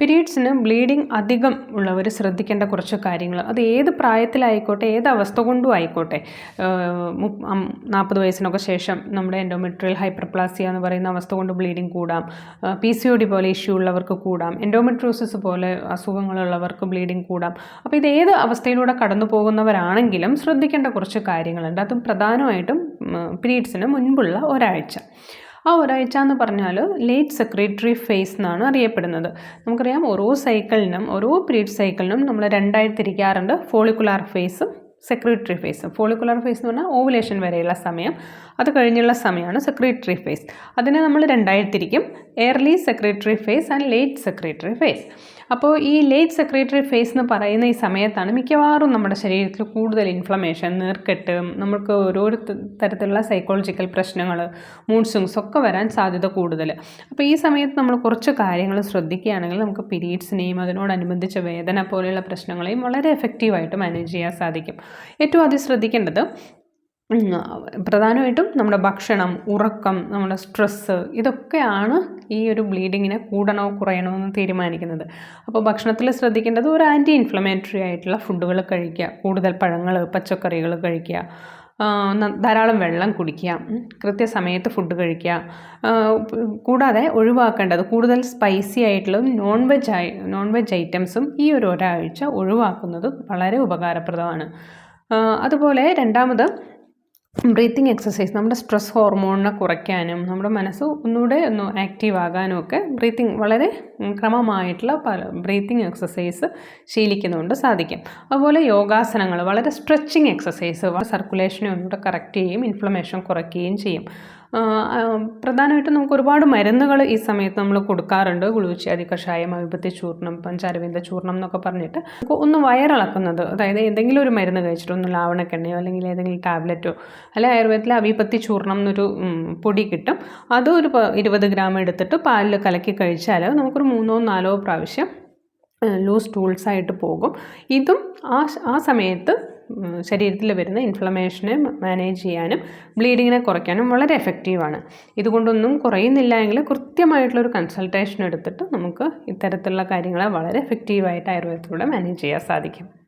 പീരീഡ്സിന് bleeding അധികം ഉള്ളവർ ശ്രദ്ധിക്കേണ്ട കുറച്ച് കാര്യങ്ങൾ അത് ഏത് പ്രായത്തിലായിക്കോട്ടെ ഏത് അവസ്ഥ കൊണ്ടും ആയിക്കോട്ടെ. നാൽപ്പത് വയസ്സിനൊക്കെ ശേഷം നമ്മുടെ എൻഡോമെട്രിയൽ ഹൈപ്പർപ്ലാസിയ എന്ന് പറയുന്ന അവസ്ഥ കൊണ്ട് ബ്ലീഡിങ് കൂടാം. പി സി ഒ ഡി പോലെ ഇഷ്യൂ ഉള്ളവർക്ക് കൂടാം. എൻഡോമെട്രോസിസ് പോലെ അസുഖങ്ങളുള്ളവർക്ക് ബ്ലീഡിങ് കൂടാം. അപ്പോൾ ഇത് ഏത് അവസ്ഥയിലൂടെ കടന്നു പോകുന്നവരാണെങ്കിലും ശ്രദ്ധിക്കേണ്ട കുറച്ച് കാര്യങ്ങളുണ്ട്. അതും പ്രധാനമായിട്ടും പീരീഡ്സിന് മുൻപുള്ള ഒരാഴ്ച. ആ ഒരാഴ്ച എന്ന് പറഞ്ഞാൽ ലേറ്റ് സെക്രട്ടറി ഫേസ് എന്നാണ് അറിയപ്പെടുന്നത്. നമുക്കറിയാം ഓരോ സൈക്കിളിനും ഓരോ പീരീഡ് സൈക്കിളിനും നമ്മൾ രണ്ടായി തിരിക്കാറുണ്ട് ഫോളിക്കുലാർ ഫേസും സെക്രട്ടറി ഫേസ് ഫോളിക്കുലർ ഫേസ് എന്ന് പറഞ്ഞാൽ ഓവുലേഷൻ വരെയുള്ള സമയം. അത് കഴിഞ്ഞുള്ള സമയമാണ് സെക്രട്ടറി ഫേസ് അതിനെ നമ്മൾ രണ്ടായി തിരിക്കും early secretory phase and late secretory phase അപ്പോൾ ഈ ലേറ്റ് സെക്രട്ടറി ഫേസ് എന്ന് പറയുന്ന ഈ സമയത്താണ് മിക്കവാറും നമ്മുടെ ശരീരത്തിൽ കൂടുതൽ ഇൻഫ്ലമേഷൻ നീർക്കെട്ട് നമുക്ക് ഓരോ തരത്തിലുള്ള സൈക്കോളജിക്കൽ പ്രശ്നങ്ങൾ മൂഡ് സ്വിങ്സ് ഒക്കെ വരാൻ സാധ്യത കൂടുതൽ. അപ്പോൾ ഈ സമയത്ത് നമ്മൾ കുറച്ച് കാര്യങ്ങൾ ശ്രദ്ധിക്കുകയാണെങ്കിൽ നമുക്ക് പീരീഡ്സിനെയും അതിനോടനുബന്ധിച്ച വേദന പോലെയുള്ള പ്രശ്നങ്ങളെയും വളരെ എഫക്റ്റീവായിട്ട് മാനേജ് ചെയ്യാൻ സാധിക്കും. ഏറ്റവും ആദ്യം ശ്രദ്ധിക്കേണ്ടത് പ്രധാനമായിട്ടും നമ്മുടെ ഭക്ഷണം ഉറക്കം നമ്മുടെ സ്ട്രെസ്സ് ഇതൊക്കെയാണ് ഈ ഒരു ബ്ലീഡിങ്ങിനെ കൂടണോ കുറയണോ എന്ന് തീരുമാനിക്കുന്നത്. അപ്പോൾ ഭക്ഷണത്തിൽ ശ്രദ്ധിക്കേണ്ടത് ഒരു ആന്റി ഇൻഫ്ലമേറ്ററി ആയിട്ടുള്ള ഫുഡുകൾ കഴിക്കുക കൂടുതൽ പഴങ്ങൾ പച്ചക്കറികൾ കഴിക്കുക ധാരാളം വെള്ളം കുടിക്കുക കൃത്യസമയത്ത് ഫുഡ് കഴിക്കുക കൂടാതെ ഒഴിവാക്കേണ്ടത് കൂടുതൽ സ്പൈസി ആയിട്ടുള്ളതും നോൺ വെജ് ആയി നോൺ വെജ് ഐറ്റംസും ഈ ഒരു ഒരാഴ്ച ഒഴിവാക്കുന്നത് വളരെ ഉപകാരപ്രദമാണ്. അതുപോലെ രണ്ടാമത് ബ്രീത്തിങ് എക്സസൈസ് നമ്മുടെ സ്ട്രെസ് ഹോർമോണിനെ കുറയ്ക്കാനും നമ്മുടെ മനസ്സ് ഒന്നുകൂടെ ഒന്ന് ആക്റ്റീവ് ആകാനും ഒക്കെ ബ്രീത്തിങ് വളരെ ക്രമമായിട്ടുള്ള പല ബ്രീത്തിങ് എക്സസൈസ് ശീലിക്കുന്നതുകൊണ്ട് സാധിക്കും. അതുപോലെ യോഗാസനങ്ങൾ വളരെ സ്ട്രെച്ചിങ് എക്സസൈസ് സർക്കുലേഷനെ ഒന്നുകൂടെ കറക്റ്റ് ചെയ്യും ഇൻഫ്ലമേഷൻ കുറയ്ക്കുകയും ചെയ്യും. പ്രധാനമായിട്ടും നമുക്ക് ഒരുപാട് മരുന്നുകൾ ഈ സമയത്ത് നമ്മൾ കൊടുക്കാറുണ്ട്. ഗുളികച്ചാതി കഷായം അവിപത്തി ചൂർണം പഞ്ചാരവിന്ദ ചൂർണം എന്നൊക്കെ പറഞ്ഞിട്ട് നമുക്ക് ഒന്ന് വയറിളക്കുന്നത് അതായത് എന്തെങ്കിലും ഒരു മരുന്ന് കഴിച്ചിട്ട് ഒന്ന് ലാവണക്കെണ്ണയോ അല്ലെങ്കിൽ ഏതെങ്കിലും ടാബ്ലറ്റോ അല്ലെ ആയുർവേദത്തിൽ അവിപത്തി ചൂർണം എന്നൊരു പൊടി കിട്ടും. അതും ഒരു ഇരുപത് ഗ്രാം എടുത്തിട്ട് പാലിൽ കലക്കി കഴിച്ചാൽ നമുക്കൊരു മൂന്നോ നാലോ പ്രാവശ്യം ലൂസ് ടൂൾസായിട്ട് പോകും. ഇതും ആ ആ സമയത്ത് ശരീരത്തിൽ വരുന്ന ഇൻഫ്ലമേഷനെ മാനേജ് ചെയ്യാനും ബ്ലീഡിങ്ങിനെ കുറയ്ക്കാനും വളരെ എഫക്റ്റീവാണ് ഇതുകൊണ്ടൊന്നും കുറയുന്നില്ല എങ്കിൽ കൃത്യമായിട്ടുള്ളൊരു കൺസൾട്ടേഷൻ എടുത്തിട്ട് നമുക്ക് ഇത്തരത്തിലുള്ള കാര്യങ്ങളെ വളരെ എഫക്റ്റീവായിട്ട് ആയുർവേദത്തിലൂടെ മാനേജ് ചെയ്യാൻ സാധിക്കും.